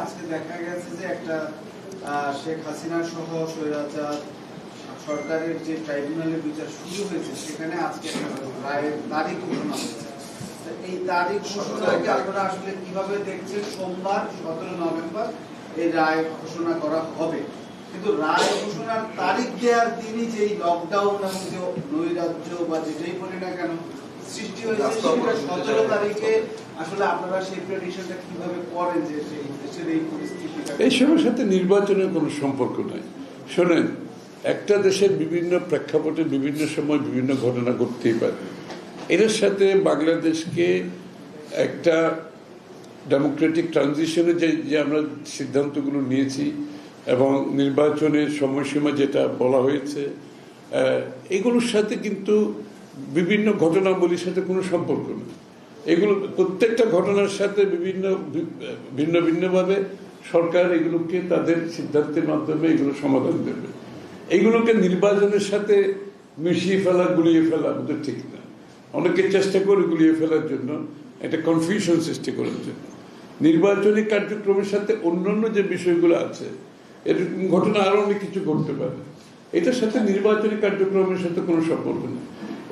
আজকে দেখা গেছে যে একটা শেখ হাসিনা সহ স্বৈরাচার সরকারের যে ট্রাইব্যুনালের বিচার শুরু হয়েছে সেখানে আজকে রায়ের তারিখ ঘোষণা হয়েছে। এই তারিখ ঘোষণাকে আপনারা আসলে কীভাবে দেখছেন? সোমবার সতেরো নভেম্বর এই রায় ঘোষণা করা হবে। কিন্তু রায় ঘোষণার তারিখ দেওয়ার দিনই যে লকডাউন এবং যে নৈরাজ্য বা যেটাই বলি না কেন সৃষ্টি হয়েছে সেটা সতেরো তারিখে আসলে আপনারা সেই প্রেডিকশনটা কীভাবে করেন যে সেই দেশের এই পরিস্থিতিটা? এইসবের সাথে নির্বাচনের কোনো সম্পর্ক নাই। শোনেন, একটা দেশের বিভিন্ন প্রেক্ষাপটে বিভিন্ন সময় বিভিন্ন ঘটনা ঘটতেই পারে। এর সাথে বাংলাদেশকে একটা ডেমোক্রেটিক ট্রানজিশনে যে যে আমরা সিদ্ধান্তগুলো নিয়েছি এবং নির্বাচনের সময়সীমা যেটা বলা হয়েছে এগুলোর সাথে কিন্তু বিভিন্ন ঘটনাবলীর সাথে কোনো সম্পর্ক নেই। এগুলো প্রত্যেকটা ঘটনার সাথে বিভিন্ন ভিন্ন ভিন্নভাবে সরকার এগুলোকে তাদের সিদ্ধান্তের মাধ্যমে এগুলো সমাধান দেবে এগুলোকে নির্বাচনের সাথে মিশিয়ে ফেলা, গুলিয়ে ফেলা আমাদের ঠিক না। অনেকে চেষ্টা করে গুলিয়ে ফেলার জন্য, একটা কনফিউশন সৃষ্টি করার জন্য। নির্বাচনী কার্যক্রমের সাথে অন্যান্য যে বিষয়গুলো আছে এরকম ঘটনা আরও অনেক কিছু ঘটতে পারে। এটার সাথে নির্বাচনী কার্যক্রমের সাথে কোনো সম্পর্ক নেই।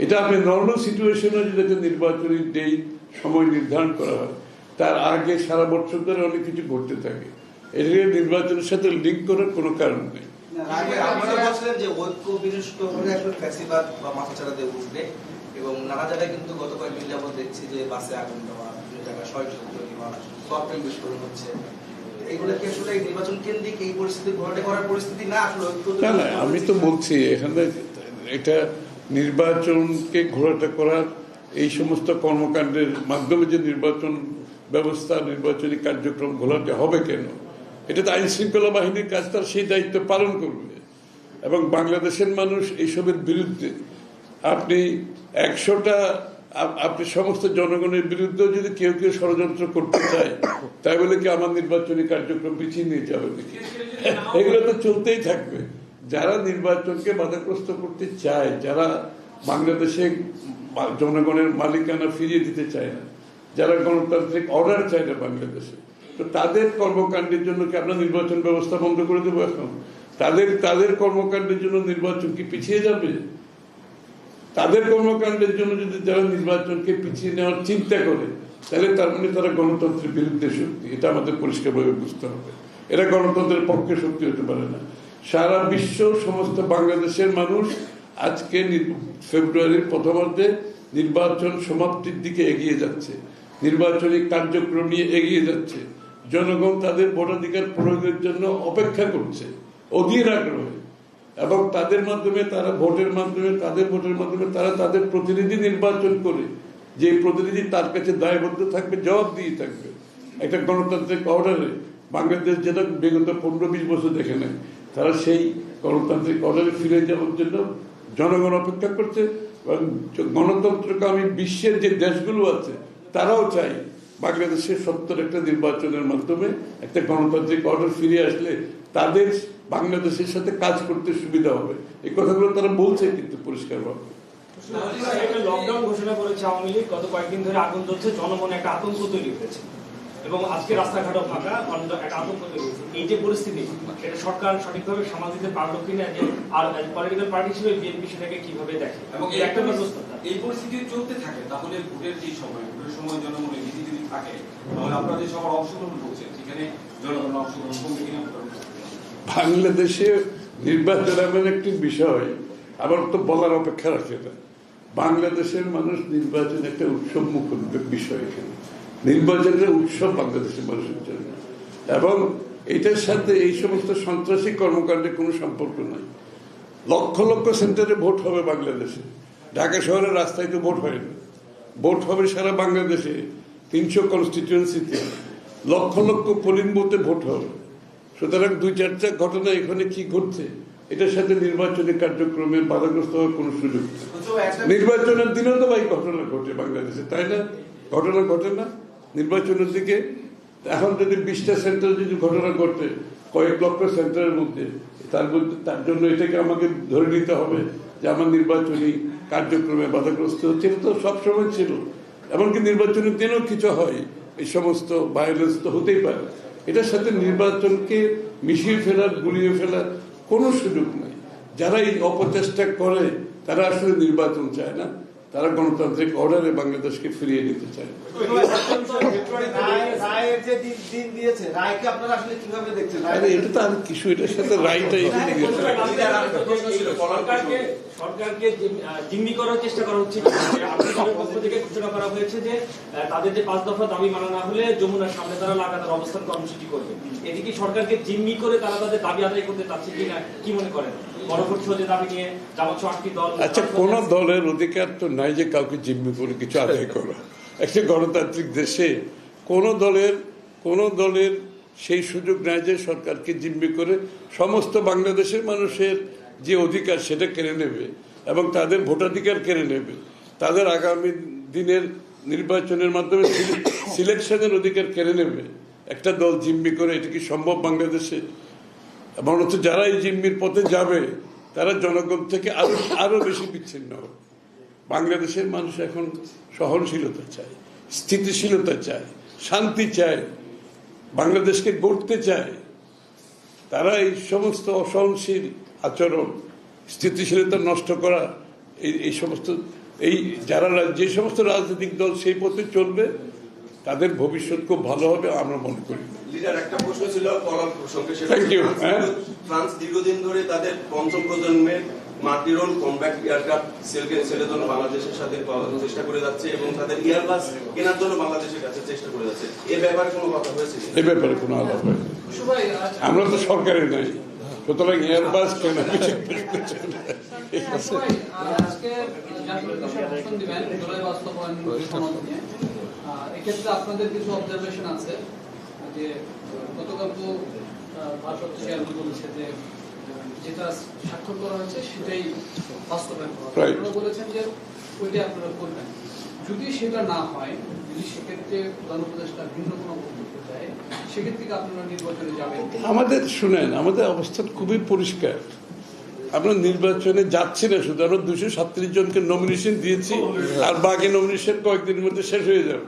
এটা আপনি নর্মাল সিচুয়েশনে যদি একটা নির্বাচনী ডেট সময় নির্ধারণ করা হয়। তার আগে সারা বছর ধরে অনেক কিছু ঘটতে থাকে। এটাকে নির্বাচনের সাথে লিঙ্ক করার কোনো কারণ নেই। এবং নানা জায়গায় কিন্তু গত কয়েকদিন যাবত দেখছি যে বাসে আগুন দেওয়া বিভিন্ন জায়গায় তৈরি হওয়া সফটওয়্যার বিস্ফোরণ হচ্ছে। আমি তো বলছি এখানে এটা নির্বাচনকে ঘোরাটা করার এই সমস্ত কর্মকাণ্ডের মাধ্যমে যে নির্বাচন ব্যবস্থা, নির্বাচনী কার্যক্রম ঘোলাতে হবে কেন? এটা তো আইন শৃঙ্খলা বাহিনীর কাজ, তার সেই দায়িত্ব পালন করবে। এবং বাংলাদেশের মানুষ এইসবের বিরুদ্ধে আপনি একশোটা আপনি সমস্ত জনগণের বিরুদ্ধে যদি কেউ কেউ ষড়যন্ত্র করতে চায়, তাই বলে কি আমার নির্বাচনী কার্যক্রম পিছিয়ে নিয়ে যাবে নাকি? এগুলো তো চলতেই থাকবে। যারা নির্বাচনকে বাধাগ্রস্ত করতে চায়, যারা বাংলাদেশে জনগণের মালিকানা ফিরিয়ে দিতে চায় না। যারা গণতান্ত্রিক অর্ডার চায় না বাংলাদেশে। তো তাদের কর্মকাণ্ডের জন্য কি আমরা নির্বাচন ব্যবস্থা বন্ধ করে দেবো এখন? তাদের তাদের কর্মকাণ্ডের জন্য নির্বাচন কি পিছিয়ে যাবে? তাদের কর্মকাণ্ডের জন্য যদি যারা নির্বাচনকে পিছিয়ে নেওয়ার চিন্তা করে, তাহলে তার মানে তারা গণতন্ত্রের বিরুদ্ধে শক্তি। এটা আমাদের পরিষ্কারভাবে বুঝতে হবে। এরা গণতন্ত্রের পক্ষে শক্তি হতে পারে না। সারা বিশ্ব, সমস্ত বাংলাদেশের মানুষ আজকে ফেব্রুয়ারির প্রথমার্ধে নির্বাচন সমাপ্তির দিকে এগিয়ে যাচ্ছে। নির্বাচনী কার্যক্রম নিয়ে এগিয়ে যাচ্ছে। জনগণ তাদের ভোটাধিকার প্রয়োগের জন্য অপেক্ষা করছে, অধীর আগ্রহে। এবং তাদের মাধ্যমে তারা ভোটের মাধ্যমে, তাদের ভোটের মাধ্যমে তারা তাদের প্রতিনিধি নির্বাচন করে, যে প্রতিনিধি তার কাছে দায়বদ্ধ থাকবে জবাব দিয়ে থাকবে। একটা গণতান্ত্রিক অর্ডারে বাংলাদেশ যেটা বিগত পনেরো, বিশ বছর দেখে নেয়, তারা সেই গণতান্ত্রিক অর্ডারে ফিরে যাওয়ার জন্য জনগণ অপেক্ষা করছে এবং গণতন্ত্রকামী বিশ্বের যে দেশগুলো আছে, তারাও চাই বাংলাদেশের সত্তর একটা নির্বাচনের মাধ্যমে একটা গণতান্ত্রিক অর্ডার ফিরে আসলে তাদের বাংলাদেশের সাথে কাজ করতে সুবিধা হবে। এই কথাগুলো তারা বলছে কিন্তু পরিষ্কারভাবে। একটা লকডাউন ঘোষণা করেছে আওয়ামী লীগ, গত কয়েকদিন ধরে আগুন জ্বলছে জনমনে একটা আতঙ্ক তৈরি হয়েছে। এবং আজকে রাস্তাঘাটও ফাঁকা অন্য একটা আতঙ্ক তৈরি হয়েছে। এই যে পরিস্থিতি এটা সরকার সঠিকভাবে সামাল দিতে পারল কিনা যে আর পলিটিক্যাল পার্টি হিসেবে বিএনপি সেটাকে কীভাবে দেখে? এবং একটা পরিস্থিতি- ব্যবস্থা এই পরিস্থিতি চলতে থাকে তাহলে ভোটের যে সময় ভোটের সময় জনগণের ভীতি যদি থাকে তাহলে আপনারা যে সবার অংশগ্রহণ করছেন সেখানে জনগণের অংশগ্রহণ কমবে কিনা। বাংলাদেশে নির্বাচন এমন একটি বিষয় আবার তো বলার অপেক্ষা রাখে না। বাংলাদেশের মানুষ নির্বাচন একটা উৎসব মুখর বিষয় এখানে। নির্বাচনের উৎসব বাংলাদেশের মানুষের জন্য। এবং এটার সাথে এই সমস্ত সন্ত্রাসী কর্মকাণ্ডের কোনো সম্পর্ক নাই। লক্ষ লক্ষ সেন্টারে ভোট হবে বাংলাদেশে। ঢাকা শহরের রাস্তায় তো ভোট হয় না ভোট হবে সারা বাংলাদেশে তিনশো কনস্টিটিউয়েন্সিতে লক্ষ লক্ষ পোলিং বুথে ভোট হবে। সুতরাং দুই চারটা ঘটনা এখানে কি ঘটছে এটার সাথে নির্বাচনী কার্যক্রমে বাধাগ্রস্ত হওয়ার কোনো সুযোগ নির্বাচনের দিনেও তো ভাই ঘটনা ঘটে বাংলাদেশে তাই না? ঘটনা ঘটে না? নির্বাচনের দিকে, এখন যদি বিশটা সেন্টার যদি ঘটনা ঘটে, কয়েক লক্ষ সেন্টারের মধ্যে, তার মধ্যে, তার জন্য এটাকে আমাকে ধরে নিতে হবে যে আমার নির্বাচনী কার্যক্রমে বাধাগ্রস্ত হচ্ছে। তো সবসময় ছিল। এমনকি নির্বাচনের দিনেও কিছু হয়। এই সমস্ত ভায়োলেন্স তো হতেই পারে। এটার সাথে নির্বাচনকে মিশিয়ে ফেলার, গুলিয়ে ফেলার কোনো সুযোগ নাই। যারা এই অপচেষ্টা করে, তারা আসলে নির্বাচন চায় না। তারা গণতান্ত্রিক অর্ডারে বাংলাদেশকে ফিরিয়ে নিতে চায়। রায়ের যে দিন- দিন দিয়েছে রায়কে আপনারা আসলে কীভাবে দেখছেন? আরে এটা তো আর কিছু এটার সাথে রাইটা এখানে সরকারকে সরকারকে জিম্মি করার চেষ্টা করা হচ্ছে। আপনাদের পক্ষ থেকে ঘোষণা করা হয়েছে যে তাদের যে পাঁচ দফা দাবি মানা না হলে যমুনার সামনে তারা লাগাতার অবস্থান কর্মসূচি করবে। এদিকে সরকারকে জিম্মি করে তারা তাদের দাবি আদায় করতে চাচ্ছে কিনা কি মনে করেন? পরবর্তী দাবি নিয়ে জামাত আটটি দল আচ্ছা কোন দলের অধিকার তো নাই যে কাউকে জিম্মি করে কিছু আদায় করা। একটা গণতান্ত্রিক দেশে কোন দলের কোন দলের সেই সুযোগ নেয় যে সরকারকে জিম্মি করে সমস্ত বাংলাদেশের মানুষের যে অধিকার সেটা কেড়ে নেবে এবং তাদের ভোটাধিকার কেড়ে নেবে। তাদের আগামী দিনের নির্বাচনের মাধ্যমে সিলেকশনের অধিকার কেড়ে নেবে। একটা দল জিম্মি করে এটা কি সম্ভব বাংলাদেশে? এবং হচ্ছে যারা এই জিম্মির পথে যাবে, তারা জনগণ থেকে আরও আরও বেশি বিচ্ছিন্ন হবে। বাংলাদেশের মানুষ এখন সহনশীলতা চায়, স্থিতিশীলতা চায়। শান্তি চায় বাংলাদেশকে গড়তে চায় তারা এই সমস্ত অসহনশীল আচরণ স্থিতিশীলতা নষ্ট করা এই এই সমস্ত এই যারা যে সমস্ত রাজনৈতিক দল সেই পথে চলবে তাদের ভবিষ্যৎ খুব ভালো হবে আমরা মনে করি লিডার একটা প্রশ্ন ছিল হ্যাঁ। ফ্রান্স দীর্ঘদিন ধরে তাদের পঞ্চম প্রজন্মের এয়ারক্রাফট সেলকে সেলের জন্য বাংলাদেশের সাথে চেষ্টা করে যাচ্ছে এবং তাদের এয়ারবাস কেনার জন্য বাংলাদেশের কাছে চেষ্টা করে যাচ্ছে। এ ব্যাপারে কোনো কথা হয়েছে এ ব্যাপারে কোনো আলাপ হয়নি। আমরা তো সরকারে নাই। সুতরাং এয়ারবাস কেন এক্ষেত্রে আপনাদের কিছু অবজারভেশন আছে যে গতকাল তো চেয়ারম্যান বলেছে যে যেটা স্বাক্ষর করা হয়েছে সেটাই বাস্তবায়ন করা আপনারা বলেছেন যে ওইটাই আপনারা করবেন। যদি সেটা না হয় যদি সেক্ষেত্রে প্রধান উপদেষ্টা ভিন্ন কোনো বক্তব্য দেয় সেক্ষেত্রে আপনারা নির্বাচনে যাবেন? আমাদের শুনেন আমাদের অবস্থা খুবই পরিষ্কার। আমরা নির্বাচনে যাচ্ছি না শুধু আমরা দুশো সাতত্রিশ জনকে নমিনেশন দিয়েছি আর বাকি নমিনেশন কয়েকদিনের মধ্যে শেষ হয়ে যাবে।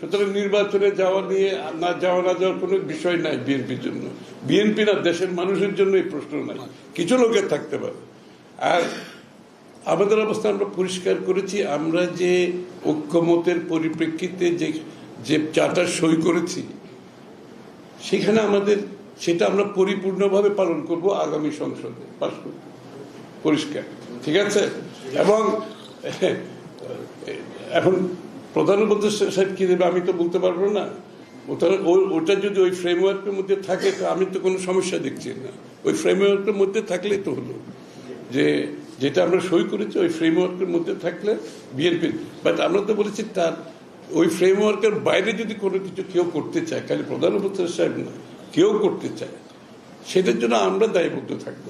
সুতরাং নির্বাচনে যাওয়া নিয়ে না যাওয়া না যাওয়ার কোনো বিষয় নাই বিএনপির জন্য। বিএনপি না দেশের মানুষের জন্য এই প্রশ্ন নাই। কিছু লোকের থাকতে পারে। আর আমাদের অবস্থা আমরা পরিষ্কার করেছি, আমরা যে ঐক্যমতের পরিপ্রেক্ষিতে যে যে চার্টার সই করেছি, সেখানে আমাদের, সেটা আমরা পরিপূর্ণভাবে পালন করব আগামী সংসদে, পাশ করব পরিষ্কার। ঠিক আছে? এবং, এখন প্রধান উপদেষ্টা সাহেব কি দেবে আমি তো বলতে পারব না। ওটা ওটা যদি ওই ফ্রেমওয়ার্কের মধ্যে থাকে, তো আমি তো কোনো সমস্যা দেখছি না। ওই ফ্রেমওয়ার্কের মধ্যে থাকলেই তো হলো। যে, যেটা আমরা সই করেছি, ওই ফ্রেমওয়ার্কের মধ্যে থাকলে বিএনপি বাট আমরা তো বলেছি তার, ওই ফ্রেমওয়ার্কের বাইরে যদি কোনো কিছু কেউ করতে চায় খালি প্রধান উপদেষ্টা সাহেব না, কেউ করতে চায়। সেটার জন্য আমরা দায়বদ্ধ থাকব।